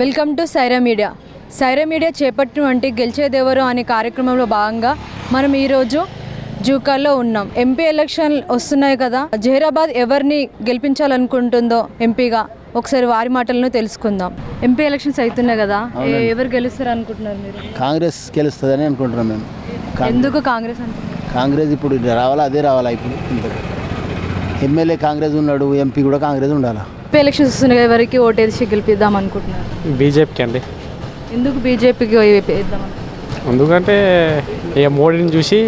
Welcome to Saira media. Saira media చేపట్టినటువంటి గెలిచేదెవరు అనే కార్యక్రమంలో భాగంగా మనం ఈరోజు జూకాల్లో ఉన్నాం. ఎంపీ ఎలక్షన్ వస్తున్నాయి కదా జహీరాబాద్ ఎవరిని గెలిపించాలనుకుంటుందో ఎంపీగా ఒకసారి వారి మాటలను తెలుసుకుందాం. ఎంపీ ఎలక్షన్స్ అవుతున్నాయి కదా ఎవరు గెలుస్తారు అనుకుంటున్నారు మీరు? కాంగ్రెస్ గెలుస్తుందని అనుకుంటున్నాం మేము. ఎందుకు కాంగ్రెస్ కాంగ్రెస్ ఇప్పుడు రావాలా అదే రావాలా ఇప్పుడు? ఎమ్మెల్యే కాంగ్రెస్ ఉన్నాడు ఎంపీ కూడా కాంగ్రెస్ ఉండాలా? ఎంపీ ఎలక్షన్స్ వస్తున్నాయి ఎవరికి ఓటేసి గెలిపిద్దాం అనుకుంటున్నారు? బీజేపీకి అండి. ఎందుకు బీజేపీకి వేద్దాం ఎందుకంటే ఇక మోడీని చూసి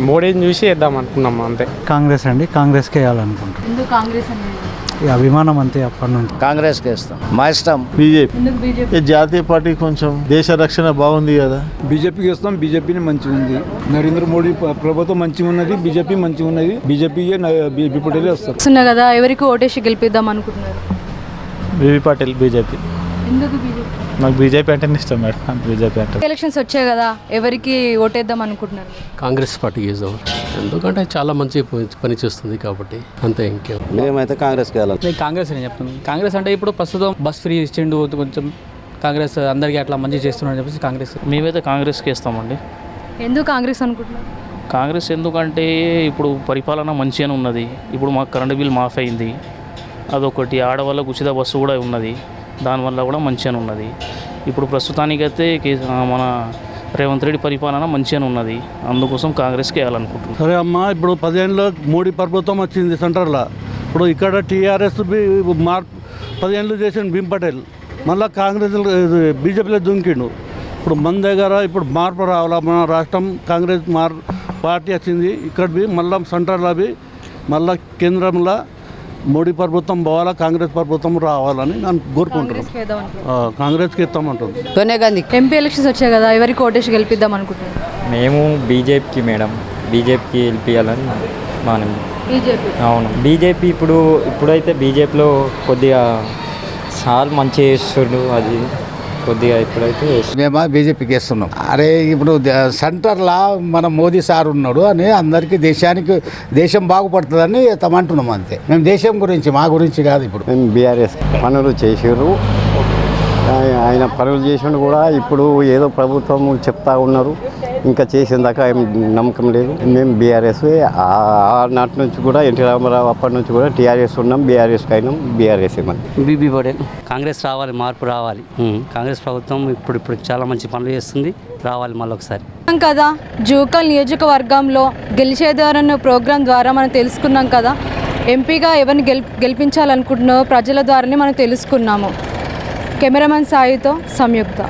మోడీని చూసి వేద్దాం అనుకున్నాం అంతే. కాంగ్రెస్ అండి కాంగ్రెస్కే వేయాలనుకుంటాం ఎందుకు కాంగ్రెస్ అనేది ఈ అభిమానం అంతే అప్పటి నుంచి. కాంగ్రెస్కి వేస్తాం. మా ఇష్టం. బీజేపీ. ఎందుకు బీజేపీ? ఈ జాతీయ పార్టీ కొంచెం దేశ రక్షణ బాగుంది కదా. బీజేపీకి వస్తాం బీజేపీని మంచిగా ఉంది. నరేంద్ర మోడీ ప్ర- ప్రభుత్వం మంచిగా ఉన్నది బీజేపీ మంచిగా ఉన్నది. బీజేపీయే బీపీ పటేలే వస్తారు. కదా ఎవరికి ఓటేసి గెలిపిద్దాం అనుకుంటున్నారు? BV Patil BJP BJP. నాకు బీజేపీ అంటేనే ఇష్టం మేడం. బీజేపీ అంటే ఎలక్షన్స్ వచ్చాయి కదా ఎవరికి ఓటేద్దాం అనుకుంటున్నారు? కాంగ్రెస్ పార్టీకి వేద్దాం ఎందుకంటే చాలా మంచి పని- చేస్తుంది కాబట్టి అంతే ఇంకేం. మేమైతే కాంగ్రెస్కి వెళ్ళాలి. నేను కాంగ్రెస్ అని చెప్తాను. కాంగ్రెస్ అంటే ఇప్పుడు ప్రస్తుతం బస్ ఫ్రీ ఇచ్చిండు కొంచెం కాంగ్రెస్ అందరికీ అట్లా మంచి చేస్తున్నాడు అని చెప్పేసి కాంగ్రెస్. మేమైతే కాంగ్రెస్కి ఇస్తామండి ఎందుకు కాంగ్రెస్ అనుకుంటున్నారు? కాంగ్రెస్ ఎందుకంటే ఇప్పుడు పరిపాలన మంచిగానే ఉన్నది. ఇప్పుడు మాకు కరెంటు బిల్ మాఫ్ అయింది. అదొకటి. ఆడవాళ్ళకు ఉచిత బస్సు కూడా ఉన్నది. దానివల్ల కూడా మంచిగానే ఉన్నది. ఇప్పుడు ప్రస్తుతానికైతే కే- మన రేవంత్ రెడ్డి పరిపాలన మంచిగానే ఉన్నది. అందుకోసం కాంగ్రెస్కి వేయాలనుకుంటున్నాను సరే అమ్మా ఇప్పుడు పదిహేనులో మోడీ ప్రభుత్వం వచ్చింది సెంటర్లో ఇప్పుడు ఇక్కడ టీఆర్ఎస్ మార్ పదిహేనులు చేసిన భీమ్ పటేల్. మళ్ళీ కాంగ్రెస్ బీజేపీలో దుంకిండు ఇప్పుడు మన దగ్గర ఇప్పుడు మార్పు రావాలా? మన రాష్ట్రం కాంగ్రెస్ మార్ పార్టీ వచ్చింది. ఇక్కడ మళ్ళీ సెంటర్లో మళ్ళీ కేంద్రంలో మోడీ ప్రభుత్వం పోవాలా కాంగ్రెస్ ప్రభుత్వం రావాలని నేను కోరుకుంటున్నాను. కాంగ్రెస్కి ఇస్తామంటుంది. సోనియా గాంధీ. ఎంపీ ఎలక్షన్స్ వచ్చాయి కదా ఎవరికి ఓటేసి గెలిపిద్దాం అనుకుంటున్నారు? మేము బీజేపీకి మేడం. బీజేపీకి వెళ్ళిపోయాలని మనం. బీజేపీ. అవును. బీజేపీ ఇప్పుడు ఇప్పుడైతే బీజేపీలో కొద్దిగా చాలా మంచిగా చేస్తుండు అది కొద్దిగా ఇప్పుడైతే మేము బీజేపీకి వేస్తున్నాం. అరే ఇప్పుడు సెంటర్లో మన మోదీ సార్ ఉన్నాడు అని అందరికీ దేశానికి దేశం బాగుపడుతుందని తమంటున్నాం అంతే. మేము దేశం గురించి మా గురించి కాదు ఇప్పుడు. మేము బీఆర్ఎస్ పనులు చేసారు ఆయన పనులు చేసిండు కూడా ఇప్పుడు ఏదో ప్రభుత్వం చెప్తా ఉన్నారు. ఇంకా చేసిన దాకా ఏం నమ్మకం లేదు. మేము బీఆర్ఎస్ నాటి నుంచి కూడా ఎన్టీ రామారావు అప్పటి నుంచి కూడా టీఆర్ఎస్ ఉన్నాం బీఆర్ఎస్కి అయినాం బీఆర్ఎస్ మనం బీబీ పటేల్ కాంగ్రెస్ రావాలి మార్పు రావాలి. కాంగ్రెస్ ప్రభుత్వం ఇప్పుడు ఇప్పుడు చాలా మంచి పనులు చేస్తుంది. రావాలి మళ్ళీ ఒకసారి కదా? జూకల్ నియోజకవర్గంలో గెలిచేదారన్న ప్రోగ్రాం ద్వారా మనం తెలుసుకున్నాం కదా. ఎంపీగా ఎవరిని గెల్ గెలిపించాలనుకుంటున్నారో ప్రజల ద్వారానే మనం తెలుసుకున్నాము. కెమెరామెన్ సాయితో సంయుక్త.